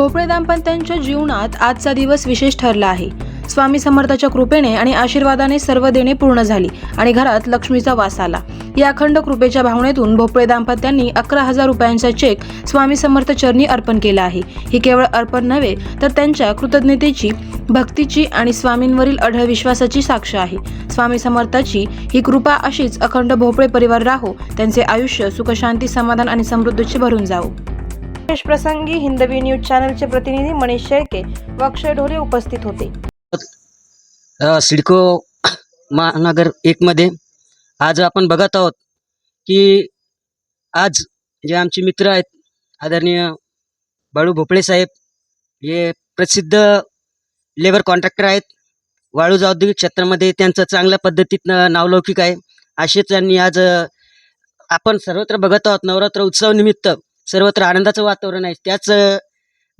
भोपळे दाम्पत्यांच्या जीवनात आजचा दिवस विशेष ठरला आहे. स्वामी समर्थाच्या कृपेने आणि आशीर्वादाने सर्व देणे पूर्ण झाली आणि घरात लक्ष्मीचा वास आला. या अखंड कृपेच्या भावनेतून भोपळे दाम्पत्यांनी अकरा हजार रुपयांचा चेक स्वामी समर्थ चरणी अर्पण केला आहे. ही केवळ अर्पण नव्हे तर त्यांच्या कृतज्ञतेची भक्तीची आणि स्वामींवरील अढळ विश्वासाची साक्ष आहे. स्वामी समर्थाची ही कृपा अशीच अखंड भोपळे परिवार राहो त्यांचे आयुष्य सुखशांती समाधान आणि समृद्धीचे भरून जावो. विशेष प्रसंगी हिंदवी न्यूज चॅनलचे प्रतिनिधी मनीष शेळके व अक्षय ढोले उपस्थित होते. सिडको महानगर एकमध्ये आज आपण बघत आहोत की आज जे आमचे मित्र आहेत आदरणीय बाळू भोपळे साहेब हे प्रसिद्ध लेबर कॉन्ट्रॅक्टर आहेत. वाळूज औद्योगिक क्षेत्रामध्ये त्यांचं चांगल्या पद्धतीतनं नावलौकिक आहे. असेच त्यांनी आज आपण सर्वत्र बघत आहोत नवरात्र उत्सवानिमित्त सर्वत्र आनंदाचं वातावरण आहे. त्याच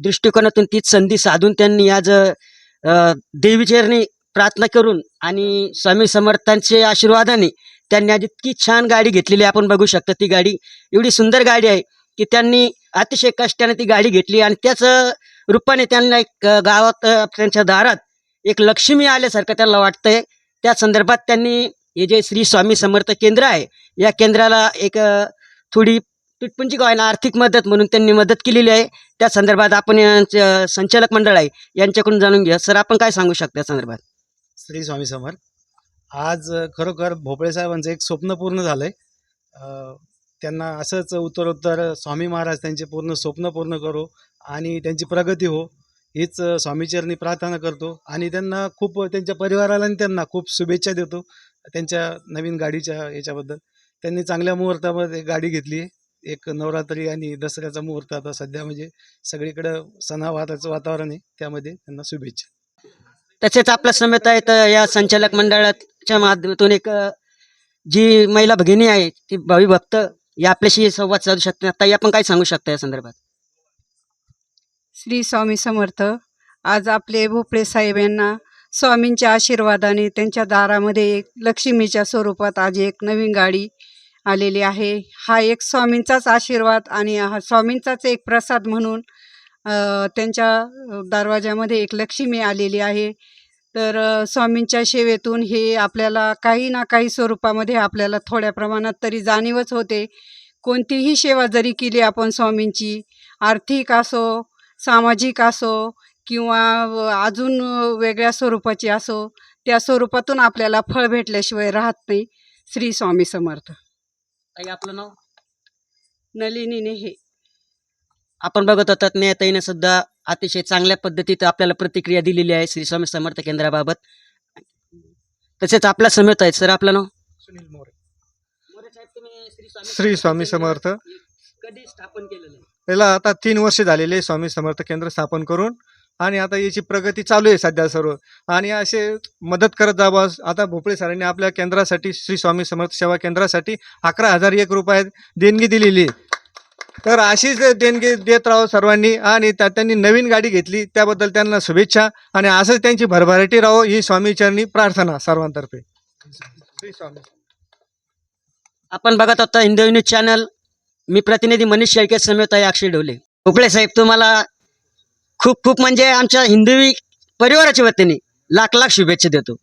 दृष्टिकोनातून तीच संधी साधून त्यांनी आज अ, देवीचरणी प्रार्थना करून आणि स्वामी समर्थांचे आशीर्वादाने त्यांनी आज इतकी छान गाडी घेतलेली आहे, आपण बघू शकतो ती गाडी एवढी सुंदर गाडी आहे की त्यांनी अतिशय कष्टाने ती गाडी घेतली आणि त्याच रूपाने त्यांना एक गावात त्यांच्या दारात एक लक्ष्मी आल्यासारखं त्यांना वाटतंय. त्या संदर्भात त्यांनी हे जे श्री स्वामी समर्थ केंद्र आहे या केंद्राला एक थोडी तुटपुंजी गावांना आर्थिक मदत म्हणून त्यांनी मदत केलेली आहे. त्या संदर्भात आपण यांचं संचालक मंडळ आहे. यांच्याकडून जाणून घ्या सर आपण काय सांगू शकता या संदर्भात? श्री स्वामी समर आज खरोखर भोपळे साहेबांचं एक स्वप्न पूर्ण झालं आहे त्यांना असंच उत्तरोत्तर स्वामी महाराज त्यांचे पूर्ण स्वप्न पूर्ण करो आणि त्यांची प्रगती हो हीच स्वामीचरणी प्रार्थना करतो. आणि त्यांना खूप त्यांच्या परिवाराला आणि त्यांना खूप शुभेच्छा देतो. त्यांच्या नवीन गाडीच्या याच्याबद्दल. त्यांनी चांगल्या मुहूर्तामध्ये गाडी घेतली आहे. एक नवरात्री आणि दसऱ्याचा मुहूर्त आता सध्या म्हणजे सगळीकडं सणावाराचं वातावरण आहे त्यामध्ये त्यांना शुभेच्छा. तसेच आपल्या समेत आहेत या संचालक मंडळाच्या माध्यमातून एक जी महिला भगिनी आहे ती भावी भक्त या आपल्याशी संवाद साधू शकते. ताई आपण काय सांगू शकता या संदर्भात? श्री स्वामी समर्थ. आज आपले भोपळे साहेब यांना स्वामींच्या आशीर्वादाने त्यांच्या दारामध्ये एक लक्ष्मीच्या स्वरूपात आज एक नवीन गाडी आलेली आहे. हा एक स्वामींचाच आशीर्वाद आणि हा स्वामींचाच एक प्रसाद म्हणून त्यांच्या दरवाज्यामध्ये दरवाजामध्ये एक लक्ष्मी आलेली आहे. तर स्वामींच्या सेवेतून हे आपल्याला काही ना काही स्वरूपामध्ये आपल्याला थोड्या प्रमाणात तरी जाणीवच होते. कोणतीही सेवा जरी केली आपण स्वामींची आर्थिक असो सामाजिक असो किंवा अजून वेगळ्या स्वरूपाची असो त्या स्वरूपातून आपल्याला फळ भेटल्याशिवाय राहत नाही. श्री स्वामी समर्थ. ताई आपलं नाव? नलिनीने हे. आपण बघत होतात नेताईने सुद्धा अतिशय चांगल्या पद्धतीत आपल्याला प्रतिक्रिया दिलेली आहे श्री स्वामी समर्थ केंद्राबाबत. तसेच आपल्या समेत आहेत सर आपलं नाव? सुनील मोरे. श्री स्वामी समर्थ कधी स्थापन केलेलं आहे? याला आता तीन वर्ष झालेले स्वामी समर्थ केंद्र स्थापन करून. आणि आता याची प्रगती चालू आहे सध्या सर्व. आणि असे मदत करत जावं आता भोपळे सरांनी आपल्या केंद्रासाठी श्री स्वामी समर्थ सेवा केंद्रासाठी अकरा हजार एक रुपये देणगी दिलेली आहे. तर अशीच देणगी देत राहो सर्वांनी आणि त्या त्यांनी नवीन गाडी घेतली त्याबद्दल त्यांना शुभेच्छा आणि असंच त्यांची भरभराटी राहो ही स्वामीचरणी प्रार्थना सर्वांतर्फे. श्री स्वामी. आपण बघत होता हिंदू न्यूज चॅनल. मी प्रतिनिधी मनीष शेळके समेत आहे अक्षय ढोले. भोपळे साहेब तुम्हाला खूप खूप म्हणजे आमच्या हिंदवी परिवाराच्या वतीने लाख लाख शुभेच्छा देतो.